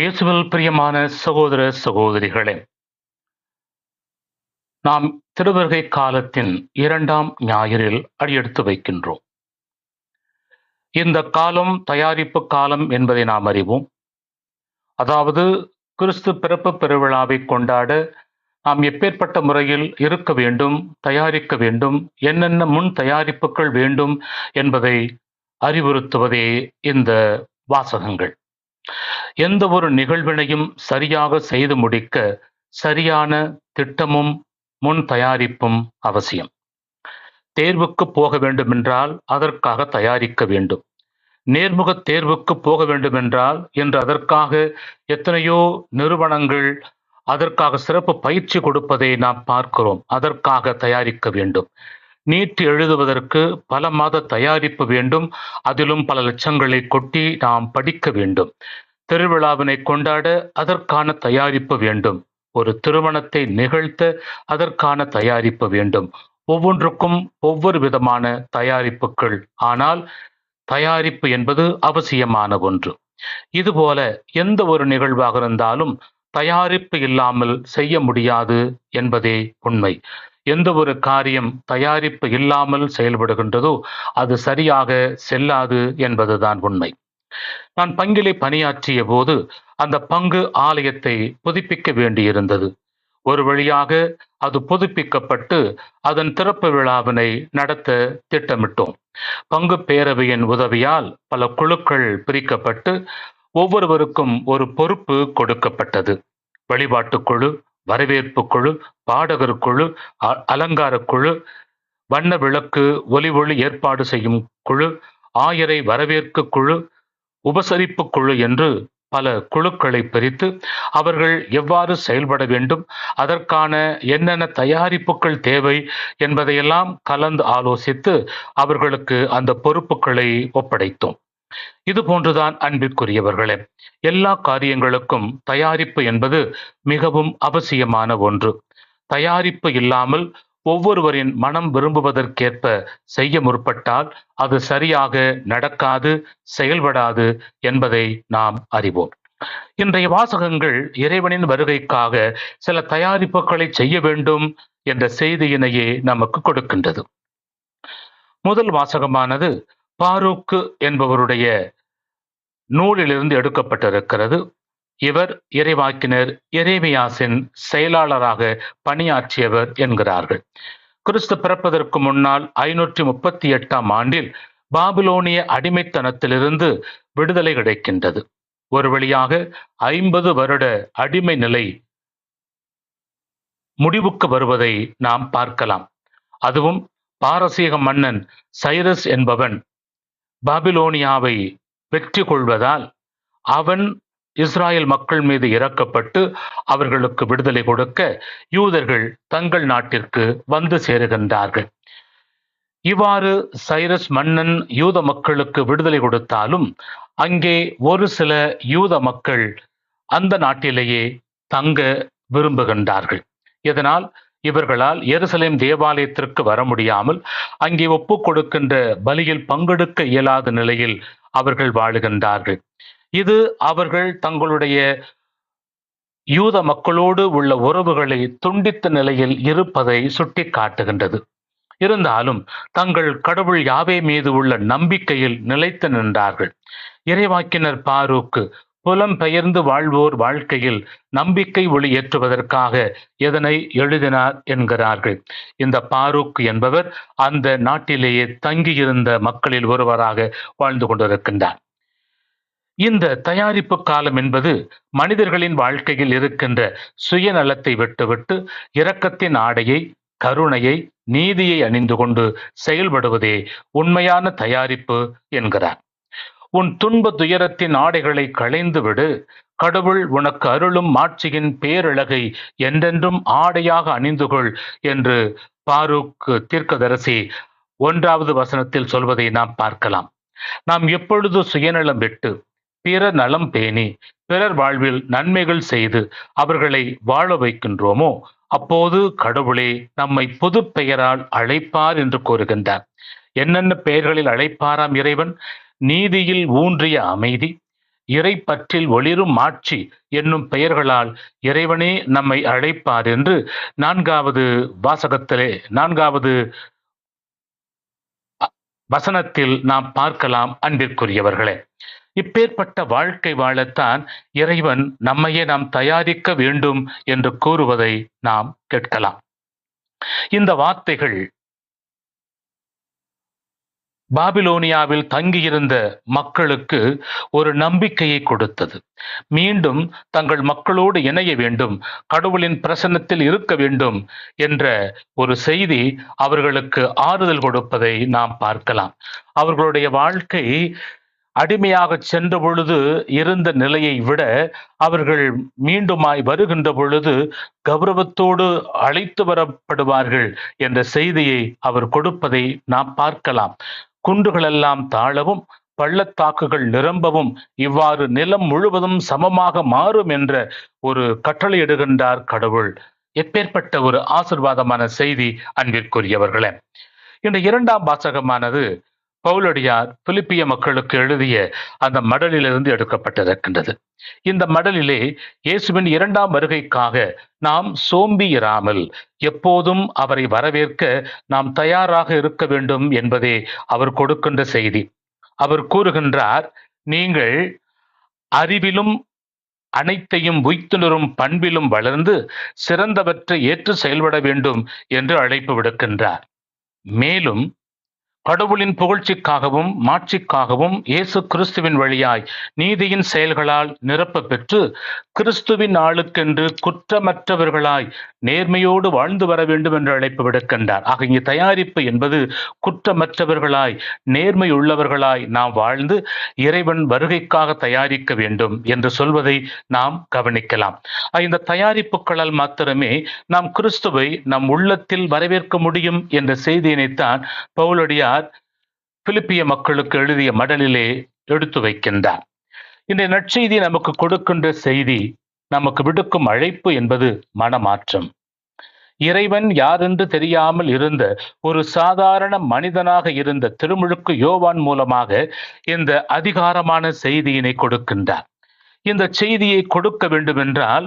இயேசுவில் பிரியமான சகோதர சகோதரிகளே நாம் திருவருகை காலத்தின் இரண்டாம் ஞாயிறில் அடியெடுத்து வைக்கின்றோம். இந்த காலம் தயாரிப்பு காலம் என்பதை நாம் அறிவோம். அதாவது கிறிஸ்து பிறப்பு பெருவிழாவை கொண்டாட நாம் எப்பேற்பட்ட முறையில் இருக்க வேண்டும் தயாரிக்க வேண்டும் என்னென்ன முன் தயாரிப்புகள் வேண்டும் என்பதை அறிவுறுத்துவதே இந்த வாசகங்கள். எந்த ஒரு நிகழ்வினையும் சரியாக செய்து முடிக்க சரியான திட்டமும் முன் தயாரிப்பும் அவசியம். தேர்வுக்கு போக வேண்டுமென்றால் அதற்காக தயாரிக்க வேண்டும். நேர்முக தேர்வுக்கு போக வேண்டுமென்றால் இன்று அதற்காக எத்தனையோ நிறுவனங்கள் அதற்காக சிறப்பு பயிற்சி கொடுப்பதை நாம் பார்க்கிறோம். அதற்காக தயாரிக்க வேண்டும். நீட் எழுதுவதற்கு பல மாத தயாரிப்பு வேண்டும். அதிலும் பல லட்சங்களை கொட்டி நாம் படிக்க வேண்டும். திருவிழாவினை கொண்டாட அதற்கான தயாரிப்பு வேண்டும். ஒரு திருமணத்தை நிகழ்த்த அதற்கான தயாரிப்பு வேண்டும். ஒவ்வொன்றுக்கும் ஒவ்வொரு விதமான தயாரிப்புகள். ஆனால் தயாரிப்பு என்பது அவசியமான ஒன்று. இதுபோல எந்த ஒரு நிகழ்வாக இருந்தாலும் தயாரிப்பு இல்லாமல் செய்ய முடியாது என்பதே உண்மை. எந்த ஒரு காரியம் தயாரிப்பு இல்லாமல் செயல்படுகின்றதோ அது சரியாக செல்லாது என்பதுதான் உண்மை. நான் பங்கிலே பணியாற்றிய போது அந்த பங்கு ஆலயத்தை புதுப்பிக்க வேண்டியிருந்தது. ஒரு வழியாக அது புதுப்பிக்கப்பட்டு அதன் திறப்பு விழாவினை நடத்த திட்டமிட்டோம். பங்கு பேரவையின் உதவியால் பல குழுக்கள் பிரிக்கப்பட்டு ஒவ்வொருவருக்கும் ஒரு பொறுப்பு கொடுக்கப்பட்டது. வழிபாட்டு குழு வரவேற்பு குழு பாடகர் குழு அலங்கார குழு வண்ண விளக்கு ஒலி ஒளி ஏற்பாடு செய்யும் குழு ஆயரை வரவேற்கு குழு உபசரிப்பு குழு என்று பல குழுக்களை பிரித்து அவர்கள் எவ்வாறு செயல்பட வேண்டும் அதற்கான என்னென்ன தயாரிப்புகள் தேவை என்பதையெல்லாம் கலந்து ஆலோசித்து அவர்களுக்கு அந்த பொறுப்புகளை ஒப்படைத்தோம். இது போன்றுதான் அன்பிற்குரியவர்களே. எல்லா காரியங்களுக்கும் தயாரிப்பு என்பது மிகவும் அவசியமான ஒன்று. தயாரிப்பு இல்லாமல் ஒவ்வொருவரின் மனம் விரும்புவதற்கேற்ப செய்ய முற்பட்டால் அது சரியாக நடக்காது செயல்படாது என்பதை நாம் அறிவோம். இன்றைய வாசகங்கள் இறைவனின் வருகைக்காக சில தயாரிப்புகளை செய்ய வேண்டும் என்ற செய்தியினையே நமக்கு கொடுக்கின்றது. முதல் வாசகமானது பாரூக்கு என்பவருடைய நூலிலிருந்து எடுக்கப்பட்டிருக்கிறது. இவர் இறைவாக்கினர் இறைமையாசின் செயலாளராக பணியாற்றியவர் என்கிறார்கள். கிறிஸ்து பிறப்பதற்கு முன்னால் ஐநூற்றி முப்பத்தி எட்டாம் ஆண்டில் பாபிலோனிய அடிமைத்தனத்திலிருந்து விடுதலை கிடைக்கின்றது. ஒரு வழியாக ஐம்பது வருட அடிமை நிலை முடிவுக்கு வருவதை நாம் பார்க்கலாம். அதுவும் பாரசீக மன்னன் சைரஸ் என்பவன் பாபிலோனியாவை வெற்றி கொள்வதால் அவன் இஸ்ராயல் மக்கள் மீது இறக்கப்பட்டு அவர்களுக்கு விடுதலை கொடுக்க யூதர்கள் தங்கள் நாட்டிற்கு வந்து சேருகின்றார்கள். இவ்வாறு சைரஸ் மன்னன் யூத மக்களுக்கு விடுதலை கொடுத்தாலும் அங்கே ஒரு சில யூத மக்கள் அந்த நாட்டிலேயே தங்க விரும்புகின்றார்கள். இதனால் இவர்களால் எருசலேம் தேவாலயத்திற்கு வர முடியாமல் அங்கே ஒப்புக் கொடுக்கின்ற பலியில் பங்கெடுக்க இயலாத நிலையில் அவர்கள் வாழுகின்றார்கள். இது அவர்கள் தங்களுடைய யூத மக்களோடு உள்ள உறவுகளை துண்டித்த நிலையில் இருப்பதை சுட்டி காட்டுகின்றது இருந்தாலும் தங்கள் கடவுள் யாவே மீது உள்ள நம்பிக்கையில் நிலைத்து நின்றார்கள். இறைவாக்கினர் பாரூக்கு புலம் பெயர்ந்து வாழ்வோர் வாழ்க்கையில் நம்பிக்கை ஒளி ஏற்றுவதற்காக எதனை எழுதினார் என்கிறார்கள். இந்த பாரூக் என்பவர் அந்த நாட்டிலேயே தங்கியிருந்த மக்களில் ஒருவராக வாழ்ந்து கொண்டிருக்கின்றார். இந்த தயாரிப்பு காலம் என்பது மனிதர்களின் வாழ்க்கையில் இருக்கின்ற சுயநலத்தை விட்டுவிட்டு இரக்கத்தின் ஆடையை கருணையை நீதியை அணிந்து கொண்டு செயல்படுவதே உண்மையான தயாரிப்பு என்கிறார். உன் துன்ப துயரத்தின் ஆடைகளை களைந்து விடு கடவுள் உனக்கு அருளும் மாட்சியின் பேரழகை என்றென்றும் ஆடையாக அணிந்து கொள் என்று பாரூக் தீர்க்கதரசி ஒன்றாவது வசனத்தில் சொல்வதை நாம் பார்க்கலாம். நாம் எப்பொழுது சுயநலம் விட்டு பிற நலம் பேணி பிறர் வாழ்வில் நன்மைகள் செய்து அவர்களை வாழ வைக்கின்றோமோ அப்போது கடவுளே நம்மை பொது பெயரால் அழைப்பார் என்று கூறுகின்றார். என்னென்ன பெயர்களில் அழைப்பாராம் இறைவன்? நீதியில் ஊன்றிய அமைதி இறை பற்றில் ஒளிரும் மாட்சி என்னும் பெயர்களால் இறைவனே நம்மை அழைப்பார் என்று நான்காவது வாசகத்திலே நான்காவது வசனத்தில் நாம் பார்க்கலாம் அன்பிற்குரியவர்களே. இப்பேற்பட்ட வாழ்க்கை வாழத்தான் இறைவன் நம்மையே நாம் தயாரிக்க வேண்டும் என்று கூறுவதை நாம் கேட்கலாம். இந்த வார்த்தைகள் பாபிலோனியாவில் தங்கியிருந்த மக்களுக்கு ஒரு நம்பிக்கையை கொடுத்தது. மீண்டும் தங்கள் மக்களோடு இணைய வேண்டும் கடவுளின் பிரசன்னத்தில் இருக்க வேண்டும் என்ற ஒரு செய்தி அவர்களுக்கு ஆறுதல் கொடுப்பதை நாம் பார்க்கலாம். அவர்களுடைய வாழ்க்கை அடிமையாக சென்ற பொழுது இருந்த நிலையை விட அவர்கள் மீண்டுமாய் வருகின்ற பொழுது கௌரவத்தோடு அழைத்து வரப்படுவார்கள் என்ற செய்தியை அவர் கொடுப்பதை நாம் பார்க்கலாம். குன்றுகளெல்லாம் தாழவும் பள்ளத்தாக்குகள் நிரம்பவும் இவ்வாறு நிலம் முழுவதும் சமமாக மாறும் என்ற ஒரு கட்டளையிடுகின்றார் கடவுள். எப்பேற்பட்ட ஒரு ஆசிர்வாதமான செய்தி அன்பிற்குரியவர்களே. இந்த இரண்டாம் வாசகமானது பவுலடியார் பிலிப்பிய மக்களுக்கு எழுதிய அந்த மடலிலிருந்து எடுக்கப்பட்டிருக்கின்றது. இந்த மடலிலே இயேசுவின் இரண்டாம் வருகைக்காக நாம் சோம்பியிராமல் எப்போதும் அவரை வரவேற்க நாம் தயாராக இருக்க வேண்டும் என்பதே அவர் கொடுக்கின்ற செய்தி. அவர் கூறுகின்றார் நீங்கள் அறிவிலும் அனைத்தையும் உய்த்துணரும் பண்பிலும் வளர்ந்து சிறந்தவற்றை ஏற்று செயல்பட வேண்டும் என்று அழைப்பு விடுக்கின்றார். மேலும் கடவுளின் புகழ்ச்சிக்காகவும் மாட்சிக்காகவும் இயேசு கிறிஸ்துவின் வழியாய் நீதியின் செயல்களால் நிரப்ப பெற்று கிறிஸ்துவின் ஆளுக்கென்று குற்றமற்றவர்களாய் நேர்மையோடு வாழ்ந்து வர வேண்டும் என்று அழைப்பு விடுக்கின்றார். ஆக இங்கே தயாரிப்பு என்பது குற்றமற்றவர்களாய் நேர்மை உள்ளவர்களாய் நாம் வாழ்ந்து இறைவன் வருகைக்காக தயாரிக்க வேண்டும் என்று சொல்வதை நாம் கவனிக்கலாம். இந்த தயாரிப்புகளால் மாத்திரமே நாம் கிறிஸ்துவை நம் உள்ளத்தில் வரவேற்க முடியும் என்ற செய்தியினைத்தான் பவுலடியார் பிலிப்பிய மக்களுக்கு எழுதிய மடலிலே எடுத்து வைக்கின்றார். இந்த நற்செய்தி நமக்கு கொடுக்கின்ற செய்தி நமக்கு விடுக்கும் அழைப்பு என்பது மனமாற்றம். இறைவன் யாரென்று தெரியாமல் இருந்த ஒரு சாதாரண மனிதனாக இருந்த திருமுழுக்கு யோவான் மூலமாக இந்த அதிகாரமான செய்தியினை கொடுக்கின்றார். இந்த செய்தியை கொடுக்க வேண்டும் என்றால்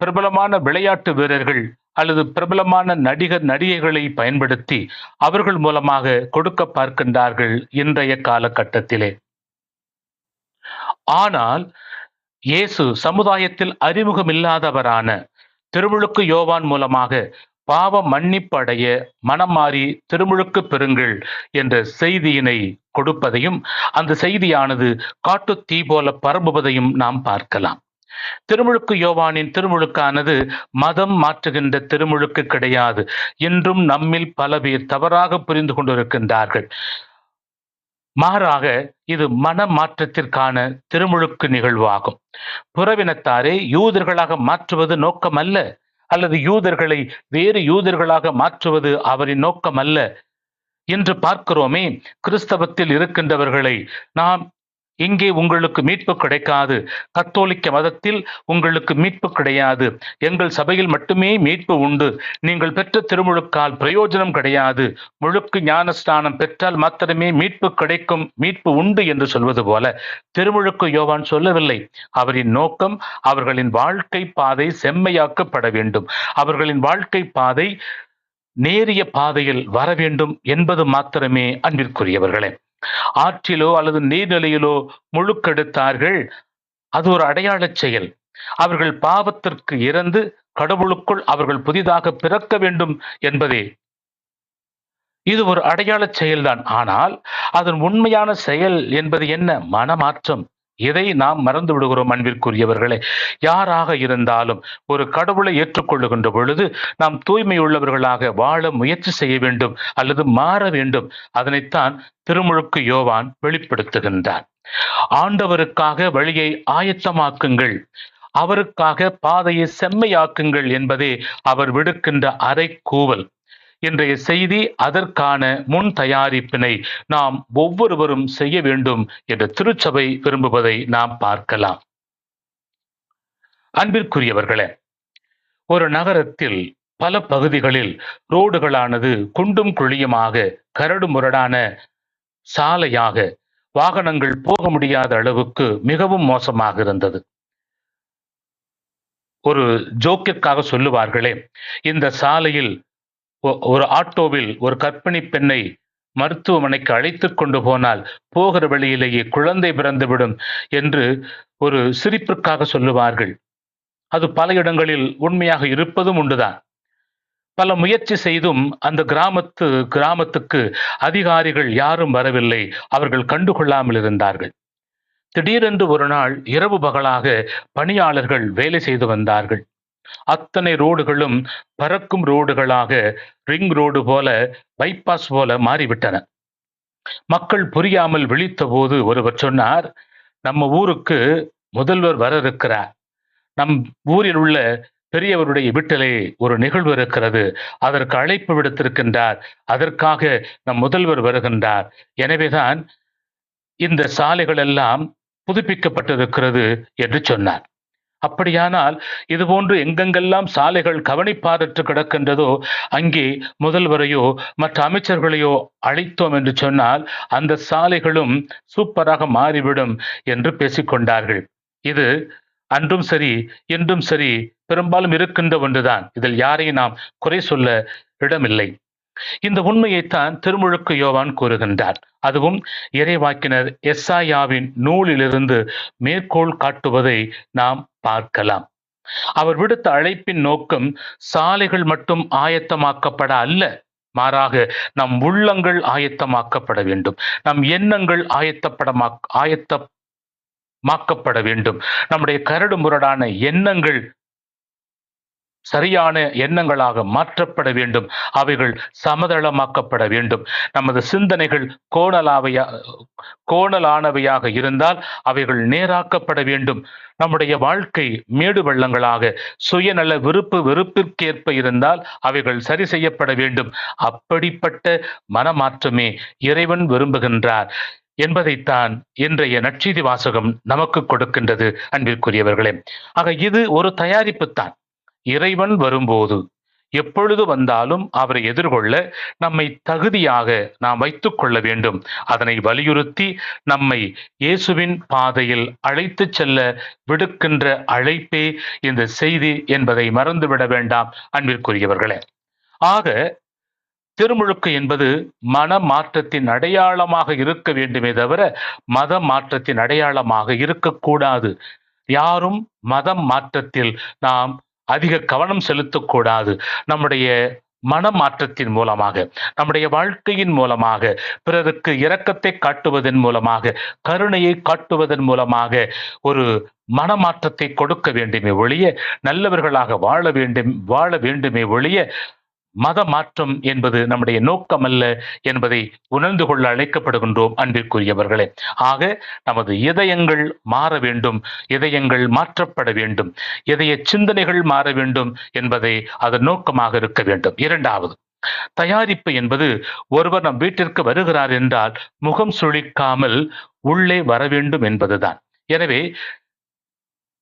பிரபலமான விளையாட்டு வீரர்கள் அல்லது பிரபலமான நடிகர் நடிகைகளை பயன்படுத்தி அவர்கள் மூலமாக கொடுக்க பார்க்கின்றார்கள் இன்றைய காலகட்டத்திலே. ஆனால் இயேசு சமுதாயத்தில் அறிமுகமில்லாதவரான திருமுழுக்கு யோவான் மூலமாக பாவ மன்னிப்படைய மனம் மாறி திருமுழுக்கு பெறுங்கள் என்ற செய்தியினை கொடுப்பதையும் அந்த செய்தியானது காட்டு தீ போல பரம்புவதையும் நாம் பார்க்கலாம். திருமுழுக்கு யோவானின் திருமுழுக்கானது மதம் மாற்றுகின்ற திருமுழுக்கு கிடையாது இன்றும் நம்மில் பல பேர் தவறாக புரிந்து கொண்டிருக்கின்றார்கள். மாறாக இது மன மாற்றத்திற்கான திருமுழுக்கு நிகழ்வாகும். புறவினத்தாரை யூதர்களாக மாற்றுவது நோக்கமல்ல அல்லது யூதர்களை வேறு யூதர்களாக மாற்றுவது அவரின் நோக்கம் அல்ல என்று பார்க்கிறோமே கிறிஸ்தவத்தில் இருக்கின்றவர்களை நாம் இங்கே உங்களுக்கு மீட்பு கிடைக்காது. கத்தோலிக்க மதத்தில் உங்களுக்கு மீட்பு கிடையாது. எங்கள் சபையில் மட்டுமே மீட்பு உண்டு. நீங்கள் பெற்ற திருமுழுக்கால் பிரயோஜனம் கிடையாது. முழுக்கு ஞானஸ்தானம் பெற்றால் மாத்திரமே மீட்பு கிடைக்கும் மீட்பு உண்டு என்று சொல்வது போல திருமுழுக்கு யோவான் சொல்லவில்லை. அவரின் நோக்கம் அவர்களின் வாழ்க்கை பாதை செம்மையாக்கப்பட வேண்டும். அவர்களின் வாழ்க்கை பாதை நேரிய பாதையில் வர வேண்டும் என்பது மாத்திரமே அன்பிற்குரியவர்களே. ஆற்றிலோ அல்லது நீர்நிலையிலோ முழுக்கெடுத்தார்கள். அது ஒரு அடையாளச் செயல். அவர்கள் பாவத்திற்கு இறந்து கடவுளுக்குள் அவர்கள் புதிதாக பிறக்க வேண்டும் என்பதே. இது ஒரு அடையாளச் செயல்தான். ஆனால் அதன் உண்மையான செயல் என்பது என்ன? மனமாற்றம். இதை நாம் மறந்து விடுகிறோம் அன்பிற்குரியவர்களே. யாராக இருந்தாலும் ஒரு கடவுளை ஏற்றுக்கொள்ளுகின்ற பொழுது நாம் தூய்மை உள்ளவர்களாக வாழ முயற்சி செய்ய வேண்டும் அல்லது மாற வேண்டும். அதனைத்தான் திருமுழுக்கு யோவான் வெளிப்படுத்துகின்றார். ஆண்டவருக்காக வழியை ஆயத்தமாக்குங்கள். அவருக்காக பாதையை செம்மையாக்குங்கள் என்பதே அவர் விடுக்கின்ற அரை கூவல் இன்றைய செய்தி அதற்கான முன் தயாரிப்பினை நாம் ஒவ்வொருவரும் செய்ய வேண்டும் என்று திருச்சபை விரும்புவதை நாம் பார்க்கலாம். அன்பிற்குரியவர்களே ஒரு நகரத்தில் பல பகுதிகளில் ரோடுகளானது குண்டும் குழியுமாக கரடு முரடான சாலையாக வாகனங்கள் போக முடியாத அளவுக்கு மிகவும் மோசமாக இருந்தது. ஒரு ஜோக்கிற்காக சொல்லுவார்களே இந்த சாலையில் ஒரு ஆட்டோவில் ஒரு கற்பிணி பெண்ணை மருத்துவமனைக்கு அழைத்து கொண்டு போனால் போகிற வழியிலேயே குழந்தை பிறந்துவிடும் என்று ஒரு சிரிப்பிற்காக சொல்லுவார்கள். அது பல இடங்களில் உண்மையாக இருப்பதும் உண்டுதான். பல முயற்சி செய்தும் அந்த கிராமத்து கிராமத்துக்கு அதிகாரிகள் யாரும் வரவில்லை. அவர்கள் கண்டுகொள்ளாமல் இருந்தார்கள். திடீரென்று ஒரு நாள் இரவு பகலாக பணியாளர்கள் வேலை செய்து வந்தார்கள். அத்தனை ரோடுகளும் பறக்கும் ரோடுகளாக ரிங் ரோடு போல பைபாஸ் போல மாறிவிட்டன. மக்கள் புரியாமல் விழித்த போது ஒருவர் சொன்னார் நம்ம ஊருக்கு முதல்வர் வர இருக்கிறார் நம் ஊரில் உள்ள பெரியவருடைய வீட்டிலே ஒரு நிகழ்வு இருக்கிறது. அதற்கு அழைப்பு விடுத்திருக்கின்றார். அதற்காக நம் முதல்வர் வருகின்றார். எனவேதான் இந்த சாலைகள் எல்லாம் புதுப்பிக்கப்பட்டிருக்கிறது என்று சொன்னார். அப்படியானால் இதுபோன்று எங்கெங்கெல்லாம் சாலைகள் கவனிப்பாரற்று கிடக்கின்றதோ அங்கே முதல்வரையோ மற்ற அமைச்சர்களையோ அழைத்தோம் என்று சொன்னால் அந்த சாலைகளும் சூப்பராக மாறிவிடும் என்று பேசிக்கொண்டார்கள். இது அன்றும் சரி இன்றும் சரி பெரும்பாலும் இருக்கின்ற ஒன்றுதான். இதில் யாரையும் நாம் குறை சொல்ல இடமில்லை. இந்த உண்மையைத்தான் திருமுழுக்கு யோவான் கூறுகின்றார். அதுவும் இறைவாக்கினர் எஸ்ஆயாவின் நூலிலிருந்து மேற்கோள் காட்டுவதை நாம் பார்க்கலாம். அவர் விடுத்த அழைப்பின் நோக்கம் சாலைகள் மட்டும் ஆயத்தமாக்கப்பட அல்ல. மாறாக நம் உள்ளங்கள் ஆயத்தமாக்கப்பட வேண்டும். நம் எண்ணங்கள் ஆயத்தப்படமா ஆயத்தமாக்கப்பட வேண்டும். நம்முடைய கரடு முரடான எண்ணங்கள் சரியான எண்ணங்களாக மாற்றப்பட வேண்டும். அவைகள் சமதளமாக்கப்பட வேண்டும். நமது சிந்தனைகள் கோணலாவையா கோணலானவையாக இருந்தால் அவைகள் நேராக்கப்பட வேண்டும். நம்முடைய வாழ்க்கை மேடு வெள்ளங்களாக சுயநல விருப்பு வெறுப்பிற்கேற்ப இருந்தால் அவைகள் சரி செய்யப்பட வேண்டும். அப்படிப்பட்ட மனமாற்றமே இறைவன் விரும்புகின்றார் என்பதைத்தான் இன்றைய நற்செய்தி வாசகம் நமக்கு கொடுக்கின்றது அன்பிற்குரியவர்களே. ஆக இது ஒரு தயாரிப்பு தான் இறைவன் வரும்போது எப்பொழுது வந்தாலும் அவரை எதிர்கொள்ள நம்மை தகுதியாக நாம் வைத்துக் கொள்ள வேண்டும். அதனை வலியுறுத்தி நம்மை இயேசுவின் பாதையில் அழைத்து செல்ல விடுக்கின்ற அழைப்பே இந்த செய்தி என்பதை மறந்துவிட வேண்டாம் அன்பிற்குரியவர்களே. ஆக திருமுழுக்கு என்பது மன மாற்றத்தின் அடையாளமாக இருக்க வேண்டுமே தவிர மத மாற்றத்தின் அடையாளமாக இருக்கக்கூடாது. யாரும் மதம் மாற்றத்தில் நாம் அதிக கவனம் செலுத்தக்கூடாது. நம்முடைய மனமாற்றத்தின் மூலமாக நம்முடைய வாழ்க்கையின் மூலமாக பிறருக்கு இரக்கத்தை காட்டுவதன் மூலமாக கருணையை காட்டுவதன் மூலமாக ஒரு மனமாற்றத்தை கொடுக்க வேண்டுமே ஒழிய நல்லவர்களாக வாழ வேண்டும் வாழ வேண்டுமே ஒழிய மத மாற்றம் என்பது நம்முடைய நோக்கம் அல்ல என்பதை உணர்ந்து கொள்ள அழைக்கப்படுகின்றோம் அன்பிற்குரியவர்களே. ஆக நமது இதயங்கள் மாற வேண்டும் இதயங்கள் மாற்றப்பட வேண்டும் இதய சிந்தனைகள் மாற வேண்டும் என்பதை அதன் நோக்கமாக இருக்க வேண்டும். இரண்டாவது தயாரிப்பு என்பது ஒருவர் நம் வீட்டிற்கு வருகிறார் என்றால் முகம் சுழிக்காமல் உள்ளே வர வேண்டும் என்பதுதான். எனவே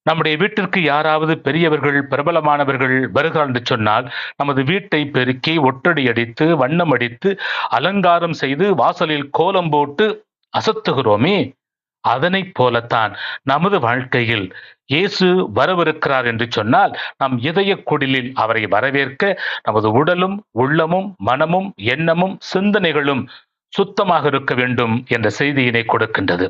நம்முடைய வீட்டிற்கு யாராவது பெரியவர்கள் பிரபலமானவர்கள் வருகிறார் என்று சொன்னால் நமது வீட்டை பெருக்கி ஒட்டடி அடித்து வண்ணம் அடித்து அலங்காரம் செய்து வாசலில் கோலம் போட்டு அசத்துகிறோமே அதனைப் போலத்தான் நமது வாழ்க்கையில் இயேசு வரவிருக்கிறார் என்று சொன்னால் நம் இதய குடிலில் அவரை வரவேற்க நமது உடலும் உள்ளமும் மனமும் எண்ணமும் சிந்தனைகளும் சுத்தமாக இருக்க வேண்டும் என்ற செய்தியினை கொடுக்கின்றது.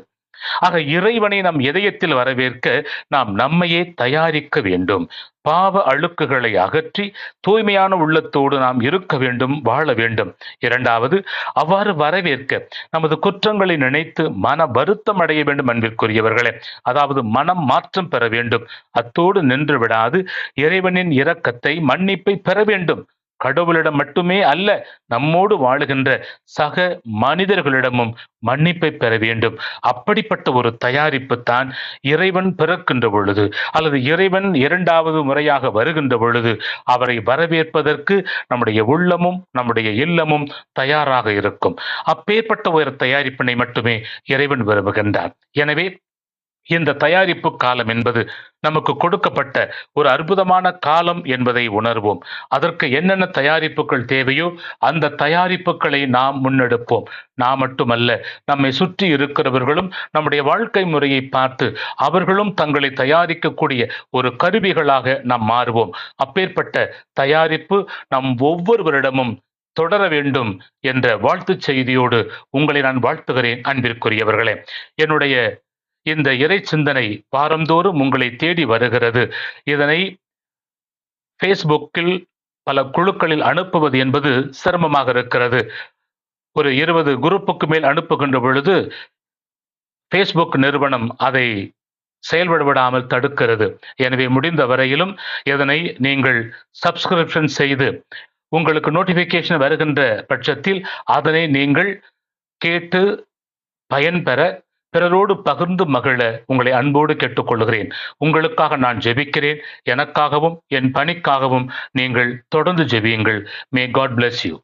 ஆக இறைவனை நம் இதயத்தில் வரவேற்க நாம் நம்மையே தயாரிக்க வேண்டும். பாவ அழுக்குகளை அகற்றி தூய்மையான உள்ளத்தோடு நாம் இருக்க வேண்டும் வாழ வேண்டும். இரண்டாவது அவ்வாறு வரவேற்க நமது குற்றங்களை நினைத்து மன வருத்தம் அடைய வேண்டும் அன்பிற்குரியவர்களே. அதாவது மனம் மாற்றம் பெற வேண்டும். அத்தோடு நின்று விடாது. இறைவனின் இரக்கத்தை மன்னிப்பை பெற வேண்டும். கடவுளிடம் மட்டுமே அல்ல நம்மோடு வாழுகின்ற சக மனிதர்களிடமும் மன்னிப்பை பெற வேண்டும். அப்படிப்பட்ட ஒரு தயாரிப்பு தான் இறைவன் பிறக்கின்ற பொழுது அல்லது இறைவன் இரண்டாவது முறையாக வருகின்ற பொழுது அவரை வரவேற்பதற்கு நம்முடைய உள்ளமும் நம்முடைய இல்லமும் தயாராக இருக்கும். அப்பேற்பட்ட ஒரு தயாரிப்பினை மட்டுமே இறைவன் விரும்புகின்றார் எனவே இந்த தயாரிப்பு காலம் என்பது நமக்கு கொடுக்கப்பட்ட ஒரு அற்புதமான காலம் என்பதை உணர்வோம். அதற்கு என்னென்ன தயாரிப்புகள் தேவையோ அந்த தயாரிப்புகளை நாம் முன்னெடுப்போம். நாம் மட்டுமல்ல நம்மை சுற்றி இருக்கிறவர்களும் நம்முடைய வாழ்க்கை முறையை பார்த்து அவர்களும் தங்களை தயாரிக்கக்கூடிய ஒரு கருவிகளாக நாம் மாறுவோம். அப்பேற்பட்ட தயாரிப்பு நம் ஒவ்வொருவரிடமும் தொடர வேண்டும் என்ற வாழ்த்துச் செய்தியோடு உங்களை நான் வாழ்த்துகிறேன் அன்பிற்குரியவர்களே. என்னுடைய இந்த இறை சிந்தனை வாரந்தோறும் உங்களை தேடி வருகிறது. இதனை ஃபேஸ்புக்கில் பல குழுக்களில் அனுப்புவது என்பது சிரமமாக இருக்கிறது. ஒரு இருபது குரூப்புக்கு மேல் அனுப்புகின்ற பொழுது ஃபேஸ்புக் நிறுவனம் அதை செயல்பட விடாமல் தடுக்கிறது. எனவே முடிந்த வரையிலும் இதனை நீங்கள் சப்ஸ்கிரிப்ஷன் செய்து உங்களுக்கு நோட்டிஃபிகேஷன் வருகின்ற பட்சத்தில் அதனை நீங்கள் கேட்டு பயன்பெற பிறரோடு பகிர்ந்து மகிழ உங்களை அன்போடு கேட்டுக்கொள்கிறேன் உங்களுக்காக நான் ஜெபிக்கிறேன். எனக்காகவும் என் பணிக்காகவும் நீங்கள் தொடர்ந்து ஜெபியுங்கள். May God bless you